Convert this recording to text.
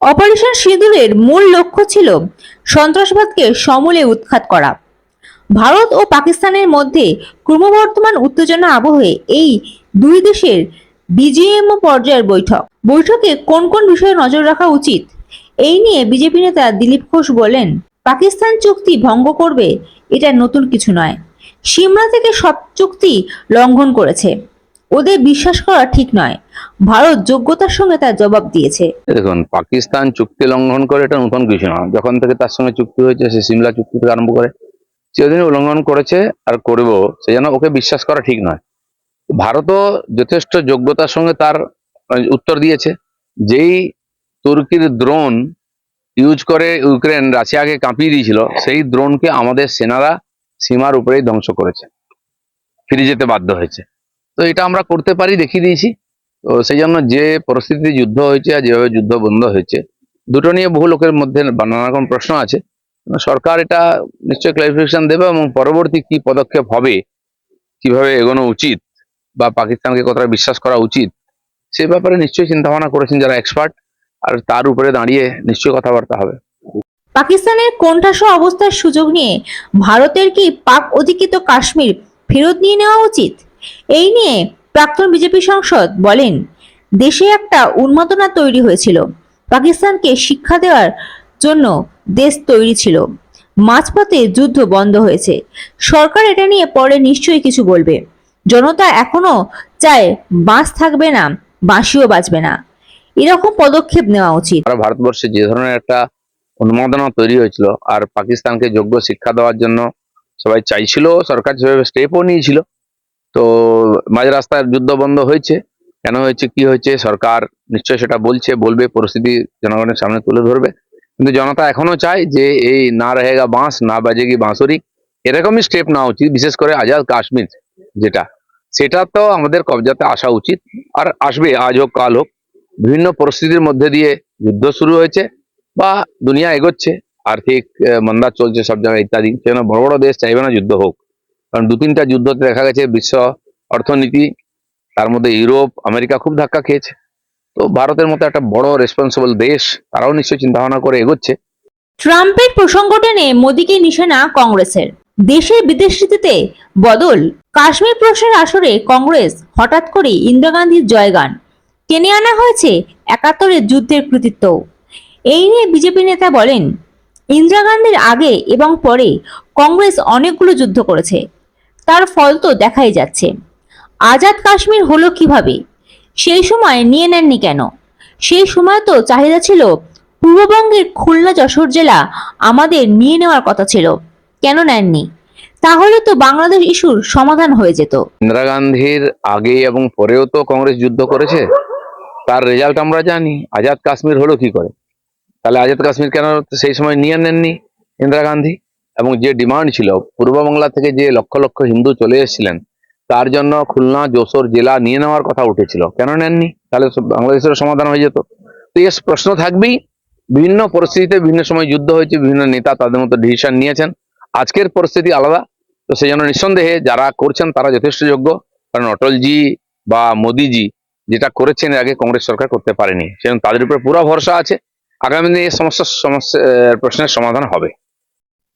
Operation সিঁদুরের মূল লক্ষ্য ছিল সন্ত্রাসবাদকে সমূলে উৎখাত করা। ভারত ও পাকিস্তানের মধ্যে ক্রমবর্ধমান উত্তেজনা আবহে এই দুই দেশের বিজিএমও পর্যায়ের বৈঠক। বৈঠকে কোন কোন বিষয়ে নজর রাখা উচিত? এই নিয়ে বিজেপি নেতা দিলীপ ঘোষ বলেন, পাকিস্তান চুক্তি ভঙ্গ করবে এটা নতুন কিছু নয়। সিমলা থেকে সব চুক্তি লঙ্ঘন করেছে। ওদের বিশ্বাস করা ঠিক নয়। ভারত যোগ্যতার সঙ্গে তার জবাব দিয়েছে। দেখুন, পাকিস্তান চুক্তি লঙ্ঘন করে এটা নতুন কিছু না যখন থেকে তার সঙ্গে চুক্তি হয়েছে, সে সিমলা চুক্তি থেকে আরম্ভ করে চিরদিন উল্লঙ্ঘন করেছে আর করব সেই জন্য ওকে বিশ্বাস করা ঠিক নয়। ভারতও যথেষ্ট যোগ্যতার সঙ্গে তার উত্তর দিয়েছে। যেই তুর্কির দ্রোন ইউজ করে ইউক্রেন রাশিয়াকে কাঁপিয়ে দিয়েছিল, সেই দ্রোনকে আমাদের সেনারা সীমার উপরেই ধ্বংস করেছে। ফিরে যেতে বাধ্য হয়েছে। তো এটা আমরা করতে পারি, দেখিয়ে দিয়েছি। তো সেই জন্য যে পরিস্থিতি যুদ্ধ হয়েছে আর যেভাবে যুদ্ধ বন্ধ হয়েছে, দুটো নিয়ে বহু লোকের মধ্যে নানা রকম প্রশ্ন আছে। সরকার এটা নিশ্চয়ই ক্লারিফিকেশন দেবে এবং পরবর্তী কি পদক্ষেপ হবে, কীভাবে এগোনো উচিত বা পাকিস্তানকে কতটা বিশ্বাস করা উচিত, সে ব্যাপারে নিশ্চয়ই চিন্তা ভাবনা করেছেন যারা এক্সপার্ট আর তার উপরে দাঁড়িয়ে নিশ্চয়ই কথাবার্তা হবে। পাকিস্তানের কোণঠাসা অবস্থার সুযোগ নিয়ে ভারতের কি পাক অধিকৃত কাশ্মীর ফেরত নিয়ে নেওয়া উচিত? এই নিয়ে প্রাক্তন বিজেপি সাংসদ বলেন, দেশে একটা উন্মাদনা তৈরি হয়েছিল। পাকিস্তানকে শিক্ষা দেওয়ার জন্য দেশ তৈরি ছিল। মাঝপথে যুদ্ধ বন্ধ হয়েছে। সরকার এটা নিয়ে পরে নিশ্চয়ই কিছু বলবে। জনতা এখনও চায় বাঁশ থাকবে না, বাঁশিও বাজবে না। এরকম পদক্ষেপ নেওয়া উচিত। ভারতবর্ষে যে ধরনের একটা উন্মাদনা তৈরি হয়েছিল আর পাকিস্তানকে যোগ্য শিক্ষা দেওয়ার জন্য সবাই চাইছিল, সরকার সেভাবে স্টেপও নিয়েছিল তো মাঝ রাস্তায় যুদ্ধ বন্ধ হয়েছে। কেন হয়েছে, কি হয়েছে, সরকার নিশ্চয় সেটা বলছে, বলবে, পরিস্থিতি জনগণের সামনে তুলে ধরবে। কিন্তু জনতা এখনও চায় যে এই না রহেগা বাঁশ, না বাজেগি বাঁশরি, এরকমই স্টেপ নেওয়া উচিত, বিশেষ করে আজাদ কাশ্মীর যেটা। সেটা তো আমাদের কবজাতে আসা উচিত, আর আসবে, আজ হোক, কাল হোক। বিভিন্ন পরিস্থিতির মধ্যে দিয়ে যুদ্ধ শুরু হয়েছে বা দুনিয়া এগোচ্ছে। আর্থিক মন্দা চলছে সব জায়গায় ইত্যাদি। সেজন্য বড় বড় দেশ চাইবে না যুদ্ধ হোক। কারণ দু তিনটা যুদ্ধতে দেখা গেছে বিশ্ব অর্থনীতি, তার মধ্যে ইউরোপ, আমেরিকা খুব ধাক্কা খেয়েছে। তো ভারতের মতো একটা বড় রেসপন্সিবল দেশ, তারাও নিশ্চয়ই চিন্তা ভাবনা করে এগোচ্ছে। ট্রাম্পের প্রসঙ্গ টেনে মোদীকে নিশানা কংগ্রেসের। দেশের বিদেশ নীতিতে বদল, কাশ্মীর প্রশ্নের আসরে কংগ্রেস হঠাৎ করে ইন্দিরা গান্ধীর জয়গান। টেনে আনা হয়েছে একাত্তরের যুদ্ধের কৃতিত্ব। এই নিয়ে বিজেপি নেতা বলেন, ইন্দিরা গান্ধীর আগে এবং পরে কংগ্রেস অনেকগুলো যুদ্ধ করেছে। তার ফল তো দেখাই যাচ্ছে। আজাদ কাশ্মীর হলো কীভাবে? সেই সময় নিয়ে নেননি কেন? সেই সময় তো চাহিদা ছিল পূর্ববঙ্গের খুলনা যশোর জেলা আমাদের নিয়ে নেওয়ার কথা ছিল। কেন নেননি? তাহলে তো বাংলাদেশ ইস্যুর সমাধান হয়ে যেত। ইন্দিরা গান্ধীর আগে এবং পরেও তো কংগ্রেস যুদ্ধ করেছে। তার রেজাল্ট আমরা জানি। আজাদ কাশ্মীর হলো কি করে? তাহলে আজাদ কাশ্মীর কেন সেই সময় নিয়ে নেননি ইন্দিরা গান্ধী? এবং যে ডিমান্ড ছিল, পূর্ব বাংলা থেকে যে লক্ষ লক্ষ হিন্দু চলে এসেছিলেন, তার জন্য খুলনা, যশোর জেলা নিয়ে নেওয়ার কথা উঠেছিল। কেন নেননি? তাহলে বাংলাদেশের সমাধান হয়ে যেত। তো এর প্রশ্ন থাকবেই। বিভিন্ন পরিস্থিতিতে বিভিন্ন সময় যুদ্ধ হয়েছে, বিভিন্ন নেতা তাদের মতো ডিসিশন নিয়েছেন। আজকের পরিস্থিতি আলাদা। তো সেই জন্য নিঃসন্দেহে যারা করছেন, তারা যথেষ্ট যোগ্য। কারণ অটলজি বা মোদিজি যেটা করেছেন আগে কংগ্রেস সরকার করতে পারেনি। সেজন্য তাদের উপরে পুরো ভরসা আছে। আগামী দিনে এই সমস্যার সমস্যা প্রশ্নের সমাধান হবে।